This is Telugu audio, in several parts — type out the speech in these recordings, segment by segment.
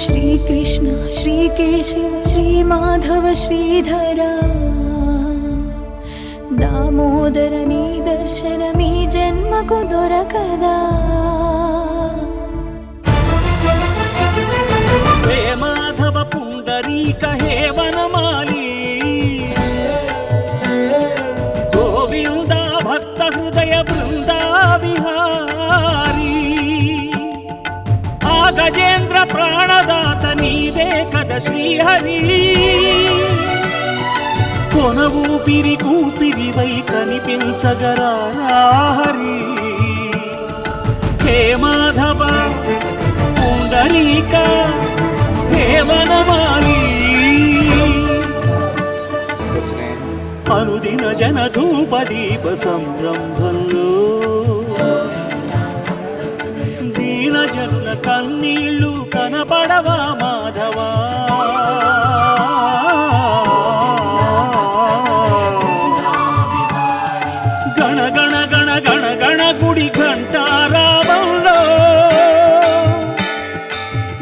శ్రీకృష్ణ శ్రీకేశవ శ్రీమాధవ శ్రీధరా దామోదర నీ దర్శనమీ జన్మకు దొరకదా హే మాధవ పుండరీక హే గజేంద్ర ప్రాణదాత నీవే కద శ్రీహరి కొన ఊపిరి కూపిరివై కనిపించగరా హరి హే మాధవ పుండరీక హే వనమాలి అనుదిన జన ధూపదీప సంరంభంలో జనుల కన్నీళ్ళు కనపడవా మాధవా? గణ గణ గణ గణ గణ గుడి ఘంటారావంలో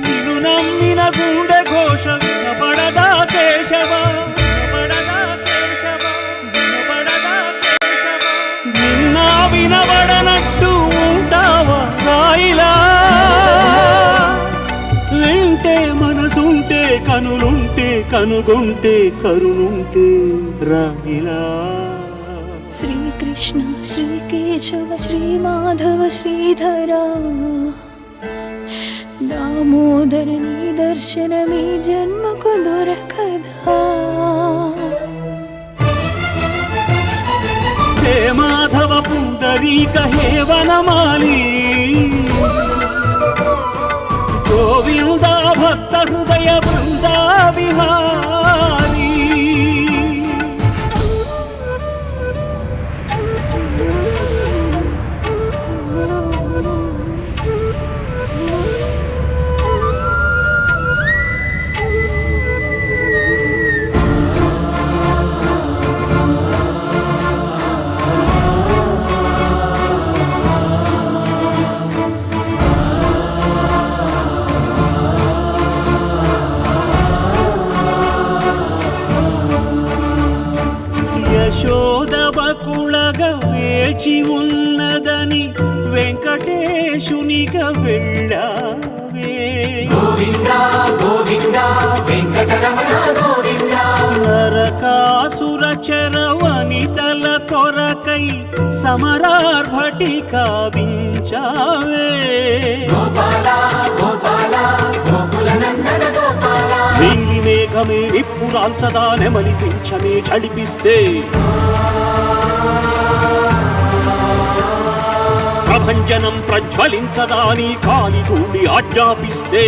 నిన్ను నమ్మిన గుండె ఘోష వినబడదా కేశవా? కనులుంటే కనుగొంటే కరుణుంటే రాయిలా శ్రీకృష్ణ శ్రీకేశవ శ్రీమాధవ శ్రీధరా. దామోదర నీ దర్శనమీ జన్మకు దొరకదా. హే మాధవ పుండరీక హే వనమాలి. గోవింద தகுதய பிருந்தாவிமா యశోదబకుళగ వేచి ఉన్నదని వెంకటేశునిగా వెళ్ళావే. నరకాసుర చరవనితల కొరకై సమరార్భటి కావించావే. నీలి మేఘమే నిప్పురాల్చదా నెమలి పింఛమే చడిపిస్తే ప్రభంజనం ప్రజ్వలించదా నీ కాలి ఆజ్ఞాపిస్తే?